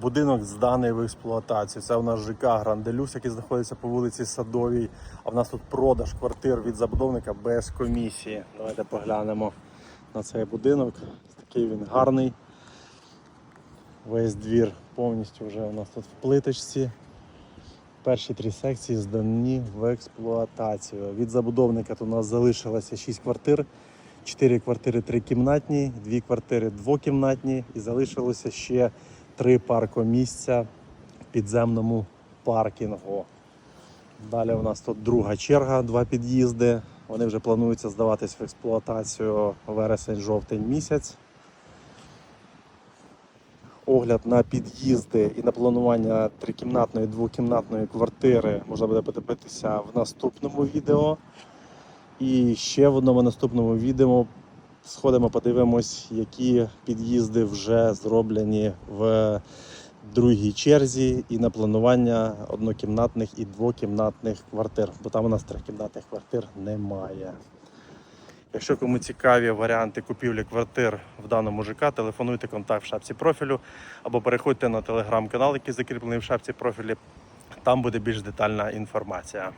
Будинок зданий в експлуатацію. Це у нас ЖК Гранделюс, який знаходиться по вулиці Садовій. А в нас тут продаж квартир від забудовника без комісії. Давайте поглянемо на цей будинок. Такий він гарний. Весь двір повністю вже у нас тут в плиточці. Перші три секції здані в експлуатацію. Від забудовника тут у нас залишилося 6 квартир. 4 квартири трикімнатні, 2 квартири двокімнатні і залишилося ще 3 паркомісця в підземному паркінгу. Далі у нас тут друга черга, два під'їзди. Вони вже плануються здаватись в експлуатацію вересень-жовтень місяць. Огляд на під'їзди і на планування трикімнатної двокімнатної квартири можна буде подивитися в наступному відео. І ще в одному наступному відео сходимо, подивимось, які під'їзди вже зроблені в другій черзі і на планування однокімнатних і двокімнатних квартир, бо там у нас трикімнатних квартир немає. Якщо кому цікаві варіанти купівлі квартир в даному ЖК, телефонуйте контакт в шапці профілю або переходьте на телеграм-канал, який закріплений в шапці профілі. Там буде більш детальна інформація.